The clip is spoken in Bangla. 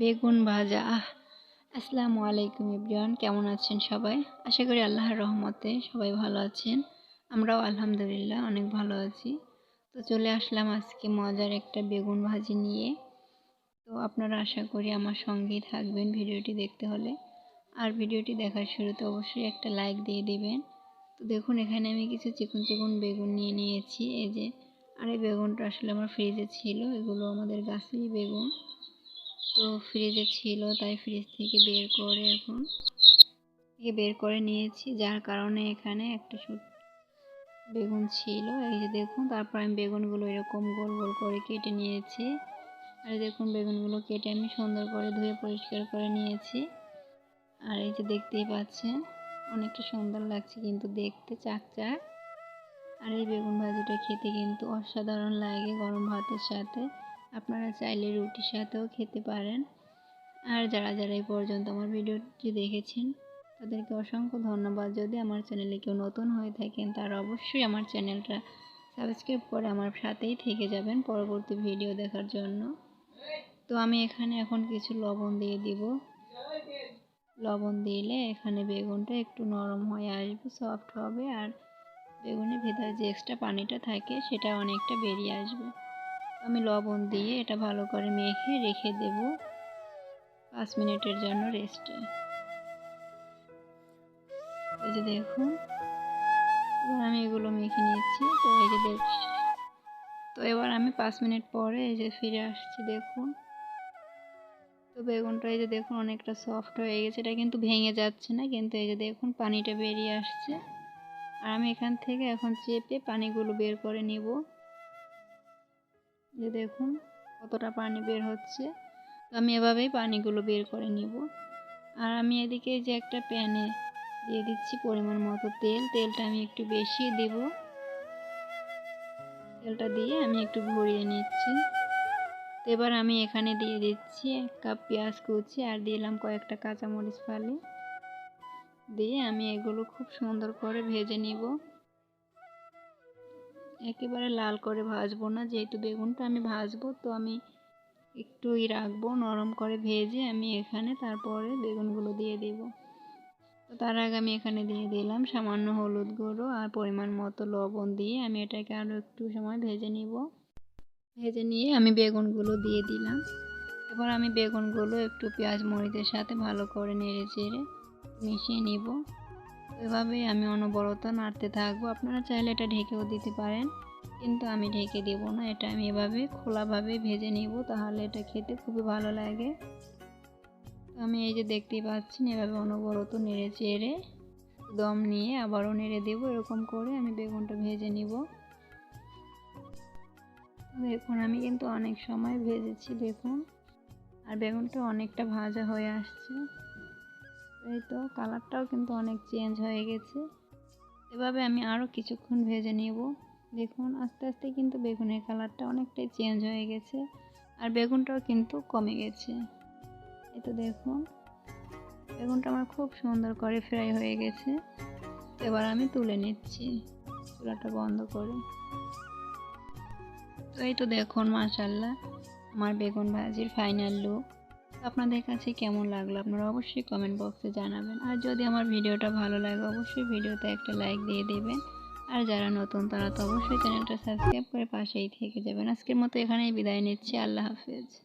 বেগুন ভাজা। আসসালামু আলাইকুম ইব্রান, কেমন আছেন সবাই? আশা করি আল্লাহর রহমতে সবাই ভালো আছেন। আমরাও আলহামদুলিল্লাহ অনেক ভালো আছি। তো চলে আসলাম আজকে মজার একটা বেগুন ভাজি নিয়ে। তো আপনারা আশা করি আমার সঙ্গেই থাকবেন ভিডিওটি দেখতে হলে। আর ভিডিওটি দেখার শুরুতে অবশ্যই একটা লাইক দিয়ে দিবেন। তো দেখুন, এখানে আমি কিছু চিকন চিকন বেগুন নিয়ে নিয়েছি। এই যে, আর এই বেগুনটা আসলে আমার ফ্রিজে ছিল। এগুলো আমাদের গাছেরই বেগুন। তো ফ্রিজে ছিল, তাই ফ্রিজ থেকে বের করে এখন থেকে বের করে নিয়েছি। যার কারণে এখানে একটা বেগুন ছিল। এই যে দেখুন, তারপর আমি বেগুনগুলো এরকম গোল গোল করে কেটে নিয়েছি। আর দেখুন, বেগুনগুলো কেটে আমি সুন্দর করে ধুয়ে পরিষ্কার করে নিয়েছি। আর এই যে দেখতেই পাচ্ছেন, অনেকটা সুন্দর লাগছে কিন্তু দেখতে চাকচাক। আর এই বেগুন ভাজিটা খেতে কিন্তু অসাধারণ লাগে গরম ভাতের সাথে। আপনারা চাইলে রুটির সাথেও খেতে পারেন। আর যারা যারা এই পর্যন্ত আমার ভিডিওটি দেখেছেন, তাদেরকে অসংখ্য ধন্যবাদ। যদি আমার চ্যানেলে কেউ নতুন হয়ে থাকেন, তারা অবশ্যই আমার চ্যানেলটা সাবস্ক্রাইব করে আমার সাথেই থেকে যাবেন পরবর্তী ভিডিও দেখার জন্য। তো আমি এখানে এখন কিছু লবণ দিয়ে দিব। লবণ দিলে এখানে বেগুনটা একটু নরম হয়ে আসবে সফট হবে। আর বেগুনের ভেতরে যে এক্সট্রা পানিটা থাকে, সেটা অনেকটা বেরিয়ে আসবে। আমি লবণ দিয়ে এটা ভালো করে মেখে রেখে দেব। পাঁচ মিনিটের জন্য রেস্টে এই যে দেখুন, এবার আমি এগুলো মেখে নিচ্ছি। তো এই যে দেখ তো এবার আমি পাঁচ মিনিট পরে এই যে ফিরে আসছি, দেখুন। তো বেগুনটা এই যে দেখুন অনেকটা সফট হয়ে গেছে। এটা কিন্তু ভেঙে যাচ্ছে না, কিন্তু এই যে দেখুন পানিটা বেরিয়ে আসছে। আর আমি এখান থেকে এখন চেপে পানিগুলো বের করে নিব। যে দেখুন কতটা পানি বের হচ্ছে। তো আমি এভাবেই পানিগুলো বের করে নিব। আর আমি এদিকে যে একটা প্যানে দিয়ে দিচ্ছি পরিমাণ মতো তেল। তেলটা আমি একটু বেশি দেব। তেলটা দিয়ে আমি একটু ভরিয়ে নিচ্ছি। তো এবার আমি এখানে দিয়ে দিচ্ছি এক কাপ পেঁয়াজ কুচি আর দিলাম কয়েকটা কাঁচামরিচ ফালি। দিয়ে আমি এগুলো খুব সুন্দর করে ভেজে নিব। একেবারে লাল করে ভাজবো না, যেহেতু বেগুনটা আমি ভাজবো, তো আমি একটু রাখব, নরম করে ভেজে আমি এখানে তারপরে বেগুনগুলো দিয়ে দেব। তো তার আগে আমি এখানে দিয়ে দিলাম সামান্য হলুদ গুঁড়ো আর পরিমাণ মতো লবণ দিয়ে আমি এটাকে আরও একটু সময় ভেজে নিব। ভেজে নিয়ে আমি বেগুনগুলো দিয়ে দিলাম। এবার আমি বেগুনগুলো একটু পেঁয়াজ মরিচের সাথে ভালো করে নেড়ে চেড়ে মিশিয়ে নিব। এভাবেই আমি অনবরত নাড়তে থাকব। আপনারা চাইলে এটা ঢেকেও দিতে পারেন, কিন্তু আমি ঢেকে দেব না। এটা আমি এভাবে খোলাভাবে ভেজে নিব, তাহলে এটা খেতে খুবই ভালো লাগে। আমি এই যে দেখতেই পাচ্ছেন, এভাবে অনবরত নেড়ে চেড়ে দম নিয়ে আবারও নেড়ে দেব। এরকম করে আমি বেগুনটা ভেজে নিব। দেখুন, আমি কিন্তু অনেক সময় ভেজেছি দেখুন আর বেগুনটা অনেকটা ভাজা হয়ে আসছে। এই তো কালারটাও কিন্তু অনেক চেঞ্জ হয়ে গেছে। এভাবে আমি আরও কিছুক্ষণ ভেজে নেব। দেখুন, আস্তে আস্তে কিন্তু বেগুনের কালারটা অনেকটাই চেঞ্জ হয়ে গেছে আর বেগুনটাও কিন্তু কমে গেছে। এই তো দেখুন, বেগুনটা আমার খুব সুন্দর করে ফ্রাই হয়ে গেছে। এবার আমি তুলে নিচ্ছি চুলাটা বন্ধ করে। তো এই তো দেখুন মাশাল্লাহ আমার বেগুন ভাজির ফাইনাল লুক। আপনাদের কাছে কেমন লাগল আপনারা অবশ্যই কমেন্ট বক্সে জানাবেন। আর যদি আমার ভিডিওটা ভালো লাগে, অবশ্যই ভিডিওতে একটা লাইক দিয়ে দেবেন। আর যারা নতুন, তারা তো অবশ্যই চ্যানেলটা সাবস্ক্রাইব করে পাশেই থেকে যাবেন। আজকের মতো এখানেই বিদায় নিচ্ছি। আল্লাহ হাফেজ।